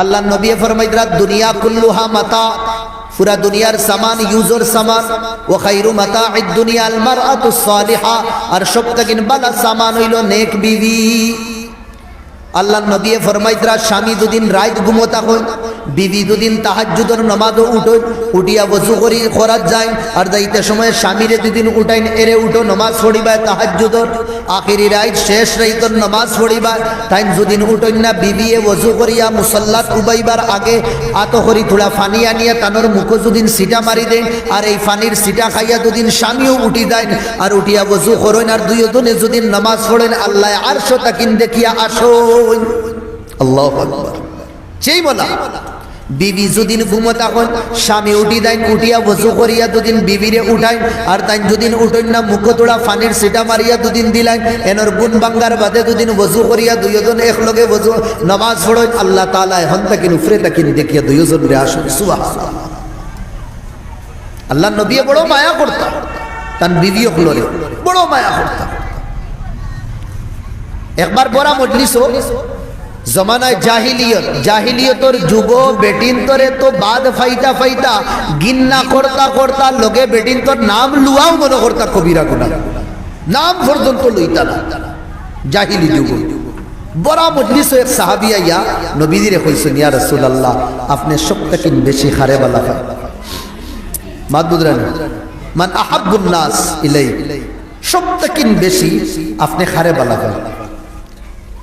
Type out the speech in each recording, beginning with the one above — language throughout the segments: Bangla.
আল্লাহ নবী ফরমাইদরা দুনিয়া কুল্লুহা মাতা, পুরা দুনিয়ার সামান, ইউজর সামান ও খাইরু মাতা দুনিয়া আল মারআতু সালিহা আর সবথেকে বালা সামান হইল নেক বিবি। আল্লাহ নবী ফরমাইতরা স্বামী দুদিন রাত ঘুমোতা হই, বিবি দুদিন তাহাজ্জুদর নমাজও উঠোই উঠিয়া বসু করি, খরাত যায় আর যাইতে সময় স্বামীরে দুদিন উঠাইন, এরে উঠো, নমাজ পড়িবায় তাহাজ্জুদর আখিরি রাত শেষ রাইতর নমাজ পড়িবার। তাই যদিন উঠইন না বিবিয়ে বসু করিয়া মুসল্লাত উবাইবার আগে আত করি থোড়া ফানি আনিয়া তানোর মুখ দুদিন সিটা মারি দেন, আর এই ফানির সিটা খাইয়া দুদিন স্বামীও উঠি দেন আর উঠিয়া বসু করেন আর দুই দুইজনে যদিন নামাজ পড়েন, আল্লাহ আর তাকিন দেখিয়া আসুন আল্লাহ সেই বলা। বিবি যদিন ঘুমতা হন, স্বামী উঠি দেন, উঠিয়া বসু করিয়া দুদিন বিবিরে উঠাই আর তাই দুদিন উঠইন না, মুখ তোড়া ফানির সিটা মারিয়া দুদিন দিলাই এনর গুণ বাঙ্গার বাদে দুদিন বসু করিয়া দুইজন একলগে বসু নামাজ পড়েন আল্লাহ তালা এখন তাকিন, উফরে তাকিন, দেখিয়া দুইজন রে আসুন সুবাহ আল্লাহ নবী বড় মায়া করতাম তার বিবিও হলরে বড় মায়া করতাম একবার বড়া মজলিস জমানায় জাহিলিয়ত, জাহিলিয়তর যুব বেটিন তরে তো বাদ ফাইতা ফাইতা, গিন্না করতা করতা লগে বেটিন তোর নাম লুয়াও মনে করতা কবিরা গুনা। নাম পর্যন্ত লইতা না। জাহিলি যুগ। বড়া মজলিস এক সাহাবিয়া ইয়া নবীদিরে কইছেন, ইয়া রাসূলুল্লাহ, আপনি সবথেকে বেশি খারে বালা খায়। মাদবুদরানি মান আহাব্বুন নাস ইলাই সবথেকে বেশি আপনি খারে বালা খায়।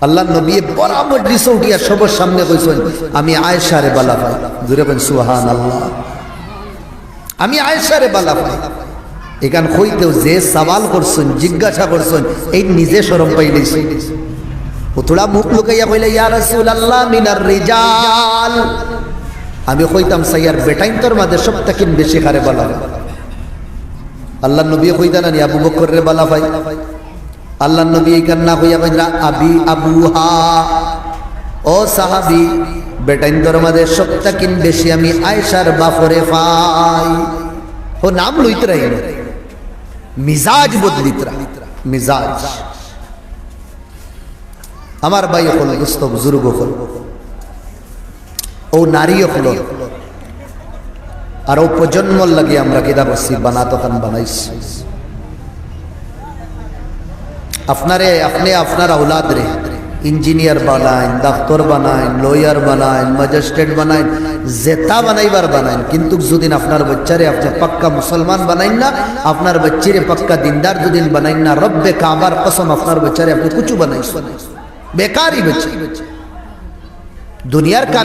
আল্লাহ নবী বরাবর মজলিসে উঠিয়া সবার সামনে কইছেন, আমি আয়েশারে বালা পাই। জুড়ে বলেন সুহান আল্লাহ আমি আয়েশারে বালা পাই। এখান হইতেও যে সওয়াল করছেন, জিজ্ঞাসা করছেন, এই নিজে শরম পাইলেছে ও থোড়া মুখ লুকাইয়া কইলে, ইয়া রাসূলুল্লাহ মিনার রিজাল। আমি কইতাম সাইয়ার বেটাইন তোর মাঝে সব তাকিন বেশি খারে বালা আল্লাহ নবী কইতা না আবু বকর রে বালা পাই। আল্লাহ নবী কান্না হইয়া কইরা আবি আবুহা ও সাহাবি, বেটাইন দরমাদে সপ্তাকিন বেশি আমি আয়সার বাফরে পাই। ও নাম লইত রাই মিজাজ বদলিত রা মিজাজ। আমার ভাই হল দুস্থ বুজুর্গ হল। ও নারী হল। আর ও প্রজন্মর লাগে আমরা কেদা বসছি বানাতখান বানাইছি। আপনারে, আপনি আপনার আউলাদ রে ইঞ্জিনিয়ার বানাইন, ডাক্তার বানাইন, লয়ার বানাইন, ম্যাজিস্ট্রেট বানাইন, জেতা বানাইবার বানাইন। কিন্তু যদি আপনার বাচ্চারে আপনি পাক্কা মুসলমান বানাইন না, আপনার বাচ্চিরে পাক্কা দিনদার যদি বানাইন না, রব্বে কাবার কসম আপনার বাচ্চারে আপনি কুচু বানাইছেন। বেকারই বাচ্চা। দুনিয়ার কামি